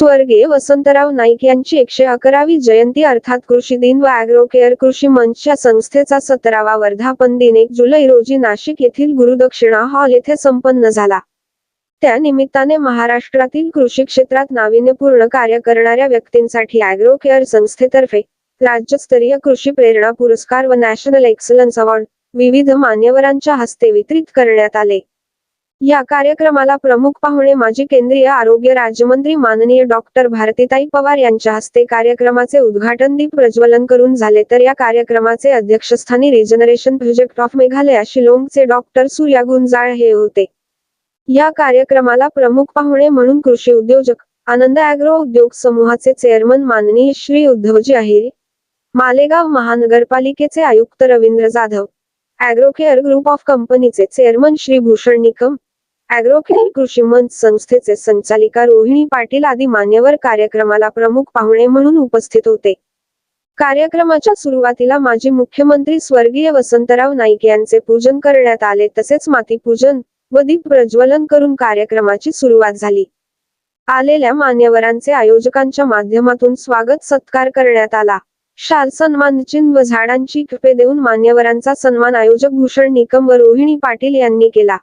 स्वर्गीय वसंतराव नाईक यांची एकशे अकरावी जयंती अर्थात कृषी दिन व अॅग्रो केअर कृषी मंचच्या संस्थेचा सतरावा वर्धापन दिन एक जुलै रोजी नाशिक येथील गुरुदक्षिणा हॉल येथे संपन्न झाला. त्या निमित्ताने महाराष्ट्रातील कृषी क्षेत्रात नाविन्यपूर्ण कार्य करणाऱ्या व्यक्तींसाठी अॅग्रो केअर संस्थेतर्फे राज्यस्तरीय कृषी प्रेरणा पुरस्कार व नॅशनल एक्सलन्स अवॉर्ड विविध मान्यवरांच्या हस्ते वितरित करण्यात आले. या कार्यक्रमाला प्रमुख पाहुणे माजी केंद्रीय आरोग्य राज्यमंत्री माननीय डॉक्टर भारतीताई पवार यांच्या हस्ते कार्यक्रमाचे उद्घाटन दीप प्रज्वलन करून झाले. तर या कार्यक्रमाचे अध्यक्षस्थानी रिजनरेशन प्रोजेक्ट ऑफ मेघालय शिलोंगचे डॉक्टर सूर्या गुंजाळ हे होते. या कार्यक्रमाला प्रमुख पाहुणे म्हणून कृषी उद्योजक आनंद अॅग्रो उद्योग समूहाचे चेअरमन माननीय श्री उद्धवजी अहिरे मालेगाव महानगरपालिकेचे आयुक्त Ravindra Jadhav agrocare group of कंपनीचे चेअरमन श्री भूषण निकम अॅग्रोकेअर कृषी मंच संस्थेचे संचालिका रोहिणी पाटील आदी मान्यवर कार्यक्रमाला प्रमुख पाहुणे म्हणून उपस्थित होते. कार्यक्रमाच्या सुरुवातीला माजी मुख्यमंत्री स्वर्गीय वसंतराव नाईक यांचे पूजन करण्यात आले तसेच माती पूजन व दीप प्रज्वलन करून कार्यक्रमाची सुरुवात झाली. आलेल्या मान्यवरांचे आयोजकांच्या माध्यमातून स्वागत सत्कार करण्यात आला. शाल सन्मान चिन्ह व झाडांची कृपे देऊन मान्यवरांचा सन्मान आयोजक भूषण निकम व रोहिणी पाटील यांनी केला.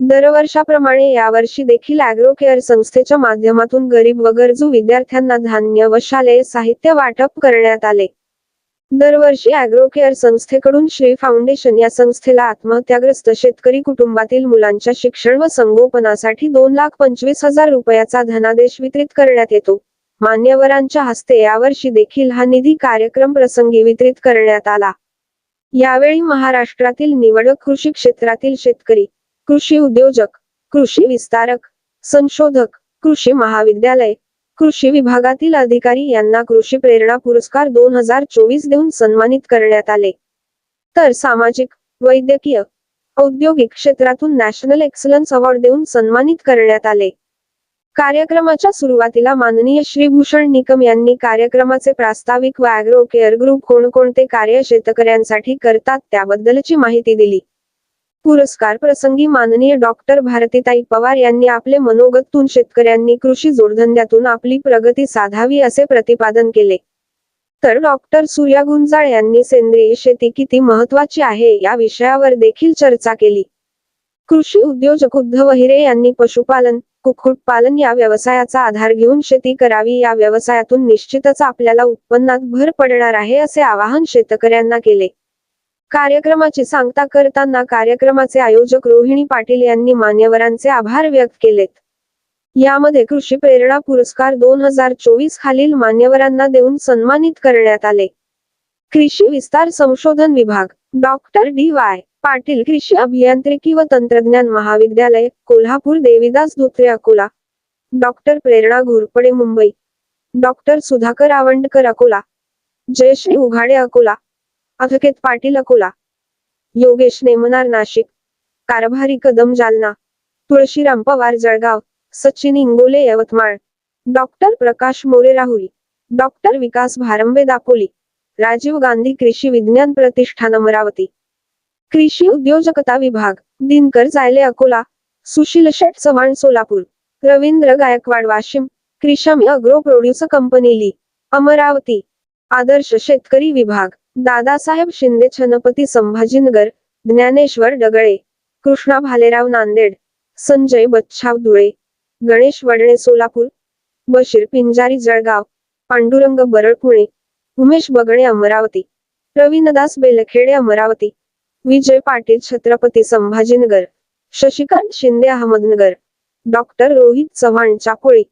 दरवर्षाप्रमाणे यावर्षी देखील अॅग्रो केअर संस्थेच्या माध्यमातून गरीब व गरजू विद्यार्थ्यांना धान्य व शालेय साहित्य वाटप करण्यात आले. दरवर्षी अॅग्रो केअर संस्थेकडून श्री फाउंडेशन या संस्थेला आत्महत्याग्रस्त शेतकरी कुटुंबातील मुलांच्या शिक्षण व संगोपनासाठी दोन लाख पंचवीस हजार रुपयाचा धनादेश वितरित करण्यात येतो. मान्यवरांच्या हस्ते यावर्षी देखील हा निधी कार्यक्रम प्रसंगी वितरित करण्यात आला. यावेळी महाराष्ट्रातील निवडक कृषी क्षेत्रातील शेतकरी कृषी उद्योजक कृषी विस्तारक संशोधक कृषी महाविद्यालय कृषी विभागातील अधिकारी यांना कृषी प्रेरणा पुरस्कार दोन हजार चोवीस देऊन सन्मानित करण्यात आले. तर सामाजिक वैद्यकीय औद्योगिक क्षेत्रातून नॅशनल एक्सलन्स अवॉर्ड देऊन सन्मानित करण्यात आले. कार्यक्रमाच्या सुरुवातीला माननीय श्री भूषण निकम यांनी कार्यक्रमाचे प्रास्ताविक व अॅग्रो केअर ग्रुप कोणकोणते कार्य शेतकऱ्यांसाठी करतात त्याबद्दलची माहिती दिली. पुरस्कार प्रसंगी माननीय डॉक्टर भारतीताई पवार यांनी आपले मनोगतून शेतकऱ्यांनी कृषी जोडधंद्यातून आपली प्रगती साधावी असे प्रतिपादन केले. तर डॉक्टर सूर्या गुंजाळ यांनी सेंद्रिय शेती किती महत्वाची आहे या विषयावर देखील चर्चा केली. कृषी उद्योजक उद्धव हिरे यांनी पशुपालन कुक्कुटपालन या व्यवसायाचा आधार घेऊन शेती करावी या व्यवसायातून निश्चितच आपल्याला उत्पन्नात भर पडणार आहे असे आवाहन शेतकऱ्यांना केले. कार्यक्रमाची सांगता करताना कार्यक्रमाचे आयोजक रोहिणी पाटील यांनी मान्यवरांचे आभार व्यक्त केलेत. यामध्ये कृषी प्रेरणा पुरस्कार दोन हजार चोवीस खालील मान्यवरांना देऊन सन्मानित करण्यात आले. कृषी विस्तार संशोधन विभाग डॉक्टर डी वाय पाटील कृषी अभियांत्रिकी व तंत्रज्ञान महाविद्यालय Kolhapur Devidas Dhotre Akola. Doctor Prerna Ghorpade Mumbai. Doctor Sudhakar Awandkar Akola. Jayashree Ughade Akola. Athket Patil Akola. Yogesh Nemnar Nashik. Karbhari Kadam Jalna. Tulshiram Pawar Jalgaon. Sachin Ingole Yavatmal. Doctor Prakash More Rahuri. Doctor Vikas Bharambe Dapoli. Rajiv Gandhi Krishi Vigyan Pratishthan Amravati. कृषी उद्योजकता विभाग. Dinkar Jayle Akola. Sushil Sheth Chavan Solapur. Ravindra Gaikwad Washim. Krishami agro producer company ली. अमरावती. आदर्श शेतकरी विभाग. Dadasaheb Shinde Chhatrapati Sambhajinagar Dnyaneshwar Dagle Krishna Bhalerao Nanded Sanjay Bachhav Dhule Ganesh Wadne Solapur Bashir Pinjari Jalgaon Pandurang Baral Pune Umesh Bagne Amravati Ravindas Belkhede Amravati Vijay Patil Chhatrapati Sambhajinagar Shashikant Shinde Ahmednagar doctor Rohit Chavan Chakoli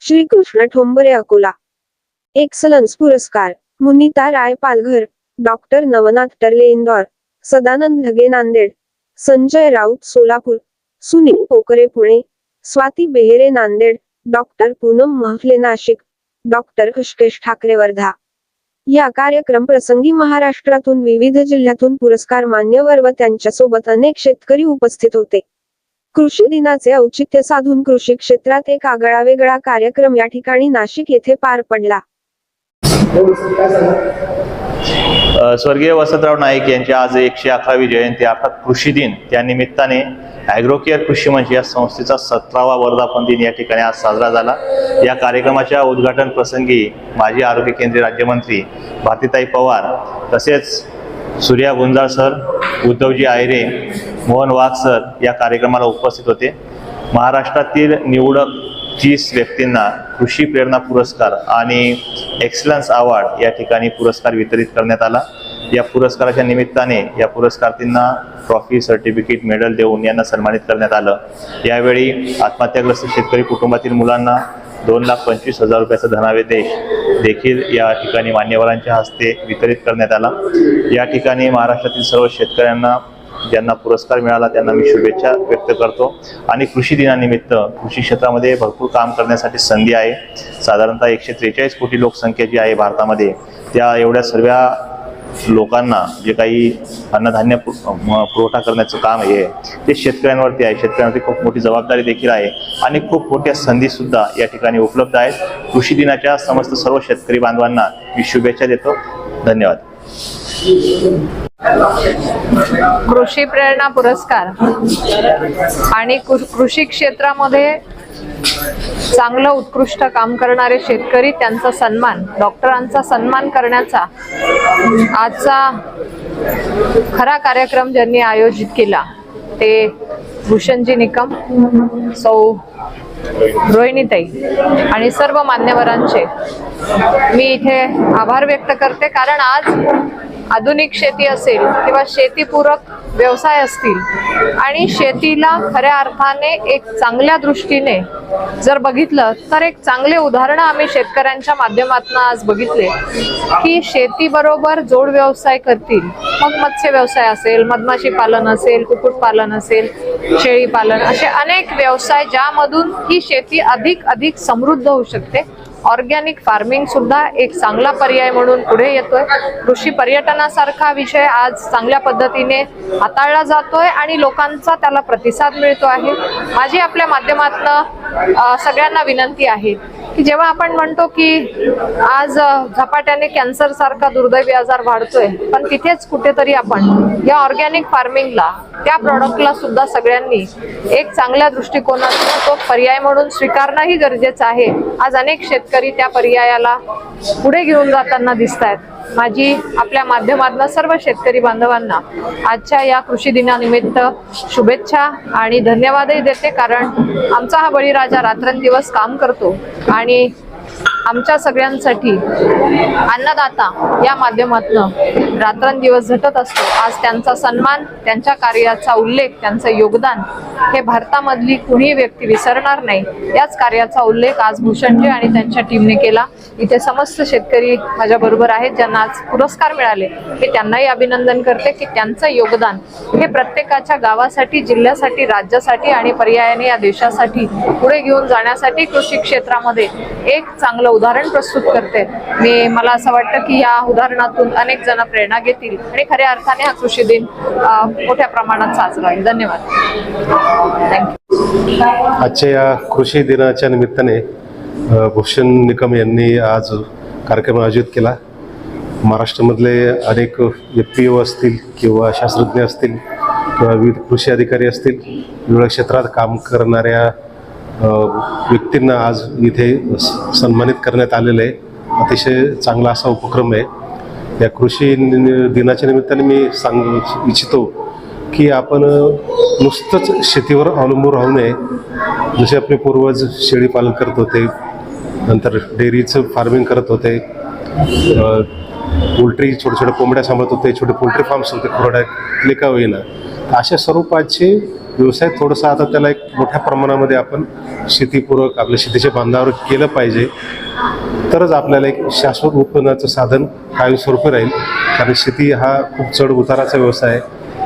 Shrikrishna Thombre Akola. Excellence पुरस्कार Munita Rai Palghar doctor Navnath Tarle Indore Sadanand Dhage Nanded Sanjay Raut Solapur Sunil Pokre Pune Swati Behere Nanded doctor Poonam Mahafale Nashik doctor Kashkesh Thackeray Wardha. या कार्यक्रम प्रसंगी महाराष्ट्रातून विविध जिल्ह्यातून पुरस्कार मान्यवर व त्यांच्यासोबत अनेक शेतकरी उपस्थित होते. कृषी दिनाचे औचित्य साधून कृषी क्षेत्रात एक आगळावेगळा कार्यक्रम या ठिकाणी नाशिक येथे पार पडला. स्वर्गीय वसंतराव नाईक यांची आज एकशे अकरावी जयंती अर्थात कृषी दिन. त्या निमित्ताने ॲग्रोकेअर कृषी मंच या संस्थेचा सतरावा वर्धापन दिन या ठिकाणी आज साजरा झाला. या कार्यक्रमाच्या उद्घाटन प्रसंगी माजी आरोग्य केंद्रीय राज्यमंत्री भारतीताई पवार तसेच सूर्या गुंजाळ सर उद्धवजी आयरे मोहन वाघ सर या कार्यक्रमाला उपस्थित होते. महाराष्ट्रातील निवडक तीस व्यक्तींना कृषी प्रेरणा पुरस्कार आणि एक्सलन्स अवॉर्ड या ठिकाणी पुरस्कार वितरित करण्यात आला. या पुरस्काराच्या निमित्ताने या पुरस्कारार्थींना ट्रॉफी सर्टिफिकेट मेडल देऊन यांना सन्मानित करण्यात आलं. यावेळी आत्महत्याग्रस्त शेतकरी कुटुंबातील मुलांना दोन लाख पंचवीस हजार रुपयाचा धनावेदेश देखील या ठिकाणी मान्यवरांच्या हस्ते वितरित करण्यात आला. या ठिकाणी महाराष्ट्रातील सर्व शेतकऱ्यांना ज्यांना पुरस्कार मिळाला त्यांना मी शुभेच्छा व्यक्त करतो. आणि कृषी दिनानिमित्त कृषी क्षेत्रामध्ये भरपूर काम करण्यासाठी संधी आहे. साधारणतः एकशे त्रेचाळीस कोटी लोकसंख्या जी आहे भारतामध्ये त्या एवढ्या सर्व लोकांना जे काही अन्नधान्य पु- पुरवठा करण्याचं काम आहे ते शेतकऱ्यांवरती आहे. शेतकऱ्यांवरती खूप मोठी जबाबदारी देखील आहे. आणि खूप मोठ्या संधी सुद्धा या ठिकाणी उपलब्ध आहेत. कृषी दिनाच्या समस्त सर्व शेतकरी बांधवांना मी शुभेच्छा देतो. धन्यवाद. कृषी प्रेरणा पुरस्कार. आणि कृ- कृषी क्षेत्रामध्ये चांगलं उत्कृष्ट काम करणारे शेतकरी त्यांचा सन्मान डॉक्टरांचा सन्मान करण्याचा आजचा खरा कार्यक्रम ज्यांनी आयोजित केला ते भूषणजी निकम सौ रोहिणीताई आणि सर्व मान्यवरांचे. मी इथे आभार व्यक्त करते कारण आज आधुनिक शेती असेल किंवा शेतीपूरक व्यवसाय असतील आणि शेतीला खऱ्या अर्थाने एक चांगल्या दृष्टीने जर बघितलं तर एक चांगले उदाहरणं आम्ही शेतकऱ्यांच्या माध्यमातून आज बघितले. की शेतीबरोबर जोड व्यवसाय करतील. मग मत्स्य व्यवसाय असेल मधमाशी पालन असेल कुक्कुटपालन असेल शेळी पालन असे अनेक व्यवसाय ज्यामधून ही शेती अधिक अधिक समृद्ध होऊ शकते. ऑर्गॅनिक फार्मिंग सुद्धा एक चांगला पर्याय म्हणून पुढे येतोय. कृषी पर्यटनासारखा विषय आज चांगल्या पद्धतीने हाताळला जातोय आणि लोकांचा त्याला प्रतिसाद मिळतो आहे. माझी आपल्या माध्यमातनं सगळ्यांना विनंती आहे की जेव्हा आपण म्हणतो की आज झपाट्याने कॅन्सर सारखा दुर्दैवी आजार वाढतोय पण तिथेच कुठेतरी आपण या ऑर्गॅनिक फार्मिंगला त्या प्रॉडक्टला सुद्धा सगळ्यांनी एक चांगल्या दृष्टिकोनातून तो पर्याय म्हणून स्वीकारणंही गरजेचं आहे. आज अनेक शेतकरी त्या पर्यायाला पुढे घेऊन जाताना दिसत आहेत माझी आपल्या माध्यमातून सर्व शेतकरी बांधवांना आजच्या या कृषी दिनानिमित्त शुभेच्छा आणि धन्यवादही देते कारण आमचा हा बळीराजा रात्रंदिवस काम करतो आणि आमच्या सगळ्यांसाठी अन्नदाता या माध्यमातून रात्रंदिवस झटत असतो. आज त्यांचा सन्मान त्यांच्या कार्याचा उल्लेख त्यांचं योगदान हे भारतामधली कुणीही व्यक्ती विसरणार नाही. याच कार्याचा उल्लेख आज भूषणजी आणि त्यांच्या टीमने केला. इथे समस्त शेतकरी माझ्या बरोबर आहेत ज्यांना आज पुरस्कार मिळाले. मी त्यांनाही अभिनंदन करते की त्यांचं योगदान हे प्रत्येकाच्या गावासाठी जिल्ह्यासाठी राज्यासाठी आणि पर्यायाने या देशासाठी पुढे घेऊन जाण्यासाठी कृषी क्षेत्रामध्ये एक चांगलं उदाहरण प्रस्तुत करते. मी मला असं वाटतं की या उदाहरणातून अनेक जण प्रेरणा घेतील आणि खऱ्या अर्थाने हा कृषी दिन मोठ्या प्रमाणात साजरा होईल. धन्यवाद. थँक्यू आजच्या या कृषी दिनाच्या निमित्ताने भूषण निकम यांनी आज कार्यक्रम आयोजित केला. महाराष्ट्रामधले अनेक एफ पी ओ असतील किंवा शास्त्रज्ञ असतील किंवा विविध कृषी अधिकारी असतील विविध क्षेत्रात काम करणाऱ्या व्यक्तींना आज इथे स- सन्मानित करण्यात आलेलं आहे. अतिशय चांगला असा उपक्रम आहे. या कृषी दिनाच्या निमित्ताने मी सांगू इच्छितो की आपण नुसतंच शेतीवर अवलंबून राहू नये. जसे आपले पूर्वज शेळी पालन करत होते नंतर डेअरीचं फार्मिंग करत होते पोल्ट्री छोटे छोटे कोंबड्या सांभाळत होते छोटे पोल्ट्री फार्म्स होते खुराड्यातले का होईना अशा स्वरूपाचे व्यवसाय थोडंसं आता त्याला एक मोठ्या प्रमाणामध्ये आपण शेतीपूरक आपल्या शेतीच्या बांधावर केलं पाहिजे. तरच आपल्याला एक शाश्वत उत्पन्नाचं साधन कायमस्वरूपी राहील. कारण शेती हा खूप चढ उताराचा व्यवसाय आहे.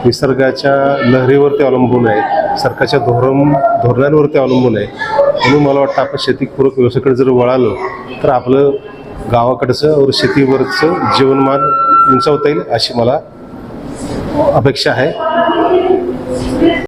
निसर्गाच्या लहरीवरती अवलंबून आहे. सरकारच्या धोरण धोरणांवरती अवलंबून आहे. म्हणून मला वाटतं आपण शेतीपूरक व्यवसायाकडे जर वळालो तर आपलं गावाकडचं व शेतीवरचं जीवनमान उंचावता येईल अशी मला अपेक्षा आहे.